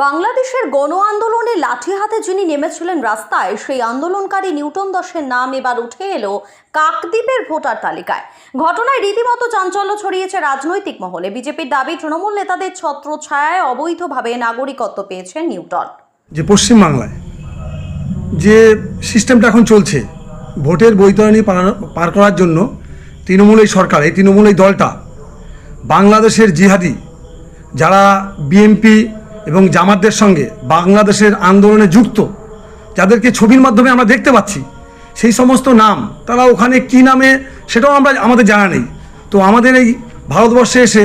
বাংলাদেশের গণ আন্দোলনে লাঠি হাতে যিনি নেমেছিলেন রাস্তায়, সেই আন্দোলনকারী নিউটন দশের নাম এবার উঠে এলো কাকদ্বীপের ভোটার তালিকায়। ঘটনায় রীতিমতো চাঞ্চল্য ছড়িয়েছে রাজনৈতিক মহলে। বিজেপির দাবি, তৃণমূল নেতাদের ছত্র ছত্রছায়ায় অবৈধভাবে নাগরিকত্ব পেয়েছেন নিউটন। যে পশ্চিমবাংলায় যে সিস্টেমটা এখন চলছে, ভোটের বৈতরণী পার- পার করার জন্য তৃণমূল এই সরকার, এই তৃণমূল এই দলটা, বাংলাদেশের জিহাদি, যারা বিএনপি এবং জামাতদের সঙ্গে বাংলাদেশের আন্দোলনে যুক্ত, যাদেরকে ছবির মাধ্যমে আমরা দেখতে পাচ্ছি, সেই সমস্ত নাম, তারা ওখানে কি নামে সেটাও আমরা, আমাদের জানা নেই। তো আমাদের এই ভারতবর্ষে এসে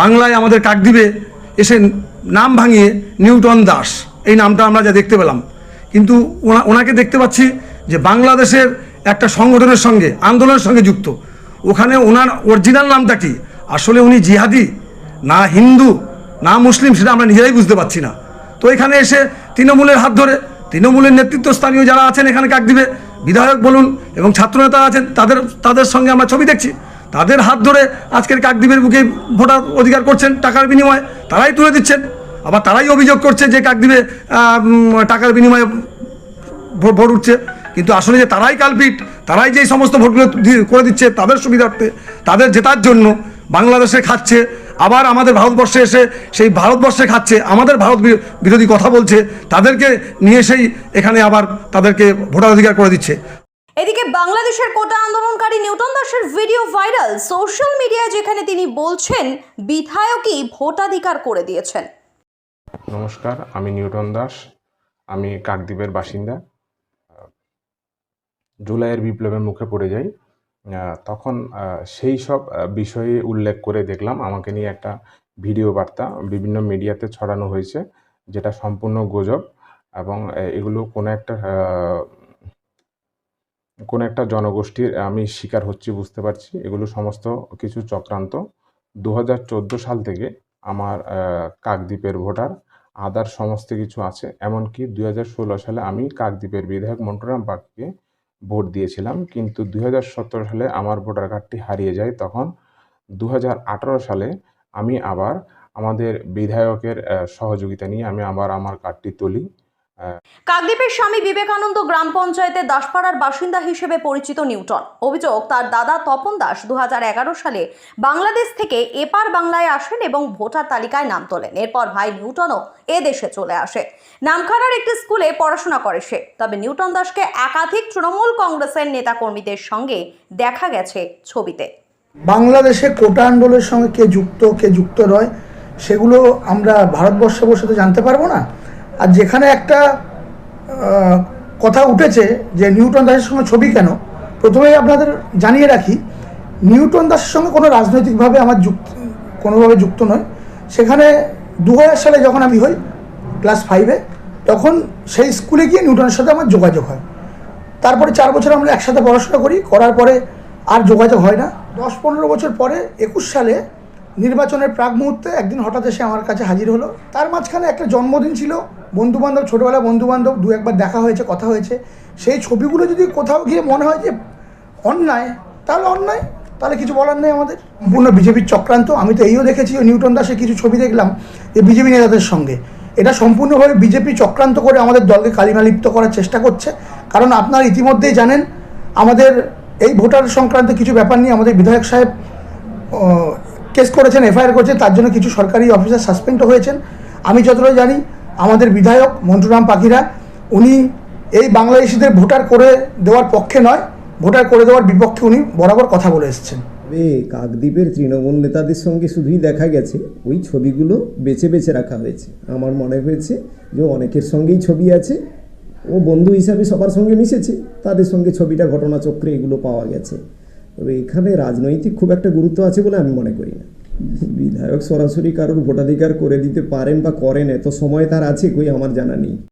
বাংলায় আমাদের কাকদ্বীপে এসে নাম ভাঙিয়ে নিউটন দাস, এই নামটা আমরা যা দেখতে পেলাম। কিন্তু ওনা, ওনাকে দেখতে পাচ্ছি যে বাংলাদেশের একটা সংগঠনের সঙ্গে, আন্দোলনের সঙ্গে যুক্ত। ওখানে ওনার অরিজিনাল নামটা কি? আসলে উনি জিহাদি, না হিন্দু না মুসলিম সেটা আমরা নিজেরাই বুঝতে পারছি না। তো এখানে এসে তৃণমূলের হাত ধরে, তৃণমূলের নেতৃত্বস্থানীয় যারা আছেন এখানে কাকদ্বীপে বিধায়ক বলুন এবং ছাত্রনেতা আছেন, তাদের তাদের সঙ্গে আমরা ছবি দেখছি। তাদের হাত ধরে আজকের কাকদ্বীপের বুকে ভোটার অধিকার করছেন টাকার বিনিময়ে, তারাই তুলে দিচ্ছেন। আবার তারাই অভিযোগ করছে যে কাকদ্বীপে টাকার বিনিময়ে ভোট উঠছে। কিন্তু আসলে যে তারাই কালপিট, তারাই যে সমস্ত ভোটগুলো করে দিচ্ছে তাদের সুবিধার্থে, তাদের জেতার জন্য বাংলাদেশে খাচ্ছে আবার আমাদের ভারতবর্ষে এসে সেই ভারতবর্ষে খাচ্ছে আমাদের ভারত বিরোধী কথা বলছে তাদেরকে নিয়ে সেই এখানে আবার তাদেরকে ভোটাধিকার করে দিচ্ছে। এদিকে বাংলাদেশের কোটা আন্দোলনকারী নিউটন দাসের ভিডিও ভাইরাল সোশ্যাল মিডিয়ায় যেখানে তিনি বলছেন বিধায়কই ভোটাধিকার করে দিয়েছেন। নমস্কার আমি নিউটন দাস আমি কাকদ্বীপের বাসিন্দা। জুলাইয়ের বিপ্লবের মুখে পড়ে যাই। তখন সেই সব বিষয়ে উল্লেখ করে দেখলাম। আমাকে নিয়ে একটা ভিডিও বার্তা বিভিন্ন মিডিয়াতে ছড়ানো হয়েছে, যেটা সম্পূর্ণ গুজব এবং এগুলো কোনো একটা কোনো একটা জনগোষ্ঠীর আমি শিকার হচ্ছি, বুঝতে পারছি। এগুলো সমস্ত কিছু চক্রান্ত। দু হাজার চোদ্দ সাল থেকে আমার কাকদ্বীপের ভোটার, আদার সমস্ত কিছু আছে। এমনকি দুই হাজার ষোলো সালে আমি কাকদ্বীপের বিধায়ক মন্টুরাম পাককে ভোট দিয়েছিলাম, কিন্তু দুই হাজার সতেরো সালে আমার ভোটার কার্ডটি হারিয়ে যায়। তখন দু হাজার আঠারো সালে আমি আবার আমাদের বিধায়কের সহযোগিতা নিয়ে আমি আবার আমার কার্ডটি তুলি। কাকদ্বীপের স্বামী বিবেকানন্দ গ্রাম পঞ্চায়েতের দাসপাড়ার বাসিন্দা হিসেবে পরিচিত নিউটন। অভিযোগ, তার দাদা তপন দাস দু সালে বাংলাদেশ থেকে এপার বাংলায় আসেন এবং ভোটার তালিকায় নাম তোলেন। এরপর ভাই নিউটনও চলে আসে। নামখানার একটি স্কুলে পড়াশোনা করে সে। তবে নিউটন দাসকে একাধিক তৃণমূল কংগ্রেসের নেতাকর্মীদের সঙ্গে দেখা গেছে ছবিতে। বাংলাদেশে কোটা আন্দোলনের সঙ্গে কে যুক্ত কে যুক্ত নয়, সেগুলো আমরা ভারতবর্ষে বসে তো জানতে পারব না। আর যেখানে একটা কথা উঠেছে যে নিউটন দাসের সঙ্গে ছবি কেন? প্রথমেই আপনাদের জানিয়ে রাখি, নিউটন দাসের সঙ্গে কোনো রাজনৈতিকভাবে আমার যুক্ত, কোনোভাবে যুক্ত নয়। সেখানে দু হাজার সালে যখন আমি হই, ক্লাস ফাইভে তখন সেই স্কুলে গিয়ে নিউটনের সাথে আমার যোগাযোগ হয়। তারপরে চার বছর আমরা একসাথে পড়াশোনা করি, করার পরে আর যোগাযোগ হয় না। দশ পনেরো বছর পরে, একুশ সালে নির্বাচনের প্রাক মুহূর্তে একদিন হঠাৎ এসে আমার কাছে হাজির হলো। তার মাঝখানে একটা জন্মদিন ছিল। বন্ধুবান্ধব ছোটোবেলা বন্ধুবান্ধব, দু একবার দেখা হয়েছে, কথা হয়েছে। সেই ছবিগুলো যদি কোথাও গিয়ে মনে হয় যে অন্যায়, তাহলে অন্যায়। তাহলে কিছু বলার নেই আমাদের। সম্পূর্ণ বিজেপির চক্রান্ত। আমি তো এইও দেখেছি নিউটন দাসের কিছু ছবি দেখলাম যে বিজেপি নেতাদের সঙ্গে। এটা সম্পূর্ণভাবে বিজেপি চক্রান্ত করে আমাদের দলকে কালিমালিপ্ত করার চেষ্টা করছে। কারণ আপনারা ইতিমধ্যেই জানেন, আমাদের এই ভোটার সংক্রান্ত কিছু ব্যাপার নিয়ে আমাদের বিধায়ক সাহেব কেস করেছেন, এফআইআর করেছেন, তার জন্য কিছু সরকারি অফিসার সাসপেন্ডও হয়েছেন। আমি যতটা জানি, আমাদের বিধায়ক মন্টুরাম পাখিরা, উনি এই বাংলাদেশিদের ভোটার করে দেওয়ার পক্ষে নয়, ভোটার করে দেওয়ার বিপক্ষে উনি বরাবর কথা বলে এসেছেন। তবে কাকদ্বীপের তৃণমূল নেতাদের সঙ্গে শুধুই দেখা গেছে, ওই ছবিগুলো বেছে বেছে রাখা হয়েছে। আমার মনে হয়েছে যে অনেকের সঙ্গেই ছবি আছে, ও বন্ধু হিসাবে সবার সঙ্গে মিশেছে, তাদের সঙ্গে ছবিটা, ঘটনাচক্রে এগুলো পাওয়া গেছে। তবে এখানে রাজনৈতিক খুব একটা গুরুত্ব আছে বলে আমি মনে করি না। বিধায়ক সরাসরি কারোর ভোটাধিকার করে দিতে পারেন বা করেন, এত সময় তার আছে কই আমার জানা নেই।